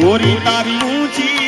ગોરી તારી ઊંચી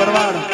ભરવાડ